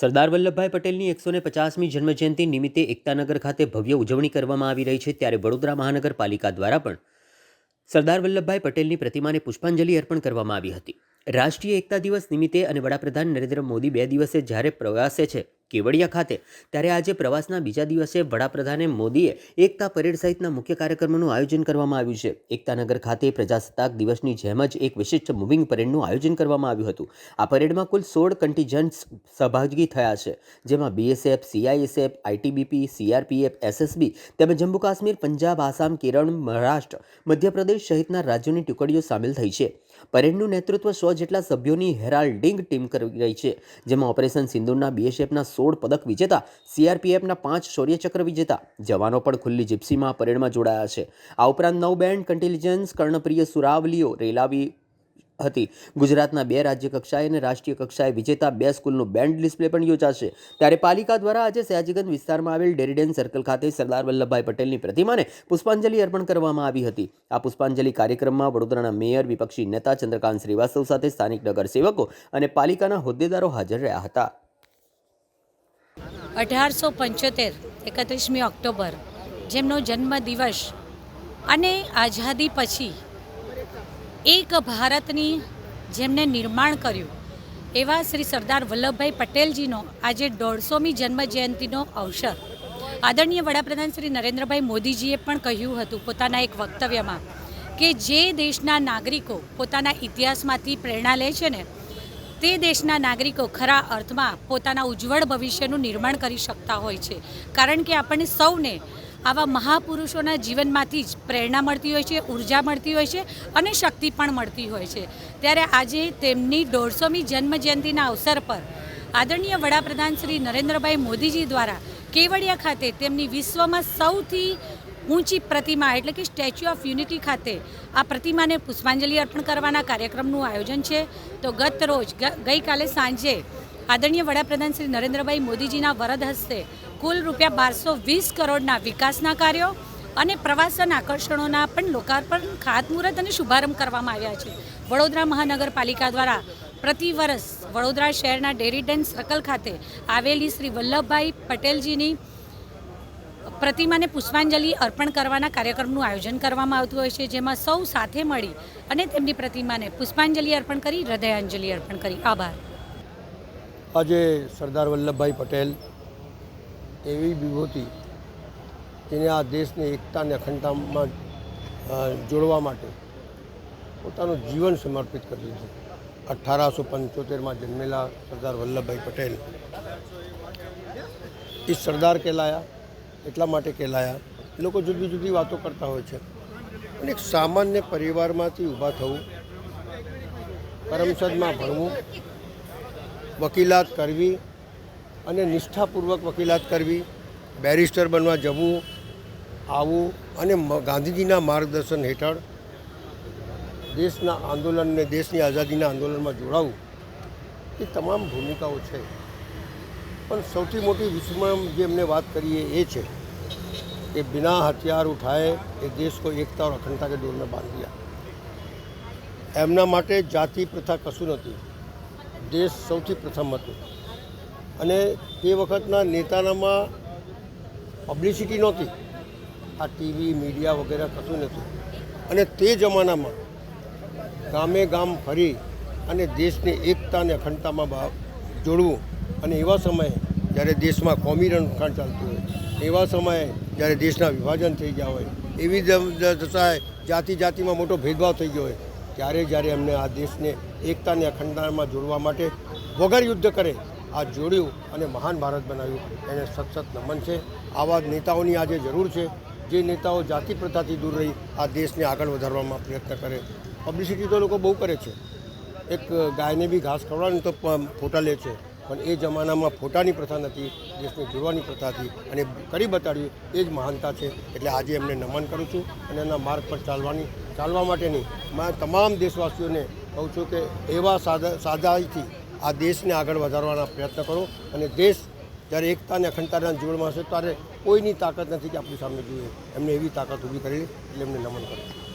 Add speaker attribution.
Speaker 1: સરદાર વલ્લભભાઈ પટેલની એકસો ને પચાસમી જન્મજયંતિ નિમિત્તે એકતાનગર ખાતે ભવ્ય ઉજવણી કરવામાં આવી રહી છે, ત્યારે વડોદરા મહાનગરપાલિકા દ્વારા પણ સરદાર વલ્લભભાઈ પટેલની પ્રતિમાને પુષ્પાંજલિ અર્પણ કરવામાં આવી હતી. રાષ્ટ્રીય એકતા દિવસ નિમિત્તે અને વડાપ્રધાન નરેન્દ્ર મોદી બે દિવસે જ્યારે પ્રવાસે છે કેવડિયા ખાતે. ત્યારે આજે પ્રવાસના બીજા દિવસે વડાપ્રધાને મોદીએ એકતા પરેડ સહિતના મુખ્ય કાર્યક્રમોનું આયોજન કરવામાં આવ્યું છે. એકતાનગર ખાતે પ્રજાસત્તાક દિવસની જેમ જ એક વિશિષ્ટ મૂવિંગ પરેડનું આયોજન કરવામાં આવ્યું હતું. આ પરેડમાં કુલ સોળ કન્ટીજન્ટ્સ સહભાગી થયા છે. જેમાં BSF CISF ITBP CRPF SSB તેમજ જમ્મુ કાશ્મીર, પંજાબ, આસામ, કેરળ, મહારાષ્ટ્ર, મધ્યપ્રદેશ સહિતના રાજ્યોની ટુકડીઓ સામેલ થઈ છે. પરેડનું નેતૃત્વ સો જેટલા સભ્યોની હેરાલ્ડિંગ ટીમ કરી રહી છે. જેમાં ઓપરેશન સિંદૂરના બીએસએફના સોળ પદક વિજેતા સીઆરપીએફના પાંચ શૌર્યચક્ર વિજેતા. જવાનો પણ ખુલ્લી જીપ્સીમાં પરેડમાં જોડાયા છે. આ ઉપરાંત નવ બેન્ડ, કન્ટેલિજન્સ, કર્ણપ્રિય સુરાવલીઓ રેલાવી હતી. ગુજરાતના બે રાજ્ય કક્ષાએ અને રાષ્ટ્રીય કક્ષાએ વિજેતા બે સ્કૂલનું બેન્ડ ડિસ્પ્લે પણ યોજાશે. ત્યારે પાલિકા દ્વારા આજે સયાજીગંજ વિસ્તારમાં આવેલ ડેરીડેન સર્કલ ખાતે સરદાર વલ્લભભાઈ પટેલની પ્રતિમાને પુષ્પાંજલિ અર્પણ કરવામાં આવી હતી. આ પુષ્પાંજલિ કાર્યક્રમમાં વડોદરાના મેયર, વિપક્ષી નેતા ચંદ્રકાંત શ્રીવાસ્તવ સાથે સ્થાનિક નગરસેવકો અને પાલિકાના હોદ્દેદારો હાજર રહ્યા હતા.
Speaker 2: અઢારસો પંચોતેર, એકત્રીસમી ઓક્ટોબર, જેમનો જન્મદિવસ અને આઝાદી પછી એક ભારતની જેમને નિર્માણ કર્યું એવા શ્રી સરદાર વલ્લભભાઈ પટેલજીનો આજે દોઢસોમી જન્મજયંતિનો અવસર. આદરણીય વડાપ્રધાન શ્રી નરેન્દ્રભાઈ મોદીજીએ પણ કહ્યું હતું પોતાના એક વક્તવ્યમાં કે જે દેશના નાગરિકો પોતાના ઇતિહાસમાંથી પ્રેરણા લે છે ને તે દેશના નાગરિકો ખરા અર્થમાં પોતાના ઉજ્જવળ ભવિષ્યનું નિર્માણ કરી શકતા હોય છે. કારણ કે આપણને સૌને આવા મહાપુરુષોના જીવનમાંથી જ પ્રેરણા મળતી હોય છે, ઊર્જા મળતી હોય છે અને શક્તિ પણ મળતી હોય છે. ત્યારે આજે તેમની દોઢસોમી જન્મજયંતિના અવસર પર આદરણીય વડાપ્રધાન શ્રી નરેન્દ્રભાઈ મોદીજી દ્વારા કેવડિયા ખાતે તેમની વિશ્વમાં સૌથી ઊંચી પ્રતિમા એટલે કે સ્ટેચ્યુ ઓફ યુનિટી ખાતે આ પ્રતિમાને પુષ્પાંજલિ અર્પણ કરવાના કાર્યક્રમનું આયોજન છે. તો ગત રોજ ગઈકાલે સાંજે આદરણીય વડાપ્રધાન શ્રી નરેન્દ્રભાઈ મોદીજીના વરદ હસ્તે કુલ રૂપિયા બારસો વીસ કરોડના વિકાસના કાર્યો અને પ્રવાસન આકર્ષણોના પણ લોકાર્પણ, ખાતમુહૂર્ત અને શુભારંભ કરવામાં આવ્યા છે. વડોદરા મહાનગરપાલિકા દ્વારા પ્રતિ વર્ષ વડોદરા શહેરના ડેરી ડેન સર્કલ ખાતે આવેલી શ્રી વલ્લભભાઈ પટેલજીની પ્રતિમાને પુષ્પાંજલિ અર્પણ કરવાના કાર્યક્રમનું આયોજન કરવામાં આવતું હોય છે, જેમાં સૌ સાથે મળી અને તેમની પ્રતિમાને પુષ્પાંજલિ અર્પણ કરી, હૃદયાંજલિ અર્પણ કરી. આભાર.
Speaker 3: આજે સરદાર વલ્લભભાઈ પટેલ એવી વિભૂતિ જેને આ દેશને એકતા અને અખંડતામાં જોડવા માટે પોતાનું જીવન સમર્પિત કર્યું છે. અઠારસો પંચોતેરમાં જન્મેલા સરદાર વલ્લભભાઈ પટેલ. એ સરદાર કહેલાયા. એટલા માટે કહેલાયા. એ લોકો જુદી જુદી વાતો કરતા હોય છે. અને એક સામાન્ય પરિવારમાંથી ઊભા થવું કરમસદમાં ભણવું, વકીલાત કરવી અને નિષ્ઠાપૂર્વક વકીલાત કરવી, બેરિસ્ટર બનવા જવું, આવવું અને ગાંધીજીના માર્ગદર્શન હેઠળ દેશના આંદોલનને, દેશની આઝાદીના આંદોલનમાં જોડાવવું એ તમામ ભૂમિકાઓ છે. પણ સૌથી મોટી વિસ્મરણ જે અમને વાત કરીએ એ છે કે બિના હથિયાર ઉઠાએ એ દેશ કોઈ એકતા ઓર અખંડતા કે દોરને બાંધ દિયા એમના માટે જાતિ પ્રથા કશું નથી દેશ સૌથી પ્રથમ હતો. અને તે વખતના નેતાનામાં પબ્લિસિટી નહોતી. આ ટીવી મીડિયા વગેરે કશું નથી અને તે જમાનામાં ગામે ગામ ફરી અને દેશની એકતા અને અખંડતામાં જોડવું. અને એવા સમયે જ્યારે દેશમાં કોમી રણખાણ ચાલતું હોય, એવા સમયે જ્યારે દેશના વિભાજન થઈ ગયા હોય, એવી દશાએ જાતિ જાતિમાં મોટો ભેદભાવ થઈ ગયો હોય, ત્યારે જ્યારે એમને આ દેશને એકતાને અખંડતામાં જોડવા માટે વગર યુદ્ધ કરે, આ જોડ્યું અને મહાન ભારત બનાવ્યું, એને સતત નમન છે. આવા નેતાઓની આજે જરૂર છે. જે નેતાઓ જાતિ પ્રથાથી દૂર રહી, આ દેશને આગળ વધારવામાં પ્રયત્ન કરે. પબ્લિસિટી તો લોકો બહુ કરે છે. એક ગાયને બી ઘાસ ખવડાવે તો ફોટા લે છે. પણ એ જમાનામાં ફોટાની પ્રથા નથી, દેશને જોડવાની પ્રથા હતી અને કરી બતાડ્યું એ જ મહાનતા છે. એટલે આજે એમને નમન કરું છું અને એના માર્ગ પર ચાલવાની, ચાલવા માટેની મેં તમામ દેશવાસીઓને કહું છું કે એવા સાદા, સાદાઈથી આ દેશને આગળ વધારવાના પ્રયત્ન કરો અને દેશ જ્યારે એકતા અને અખંડતાના જોડમાં હશે ત્યારે કોઈની તાકાત નથી કે આપણી સામે જોઈએ. એમને એવી તાકાત ઊભી કરેલી એટલે એમને નમન કરું છું.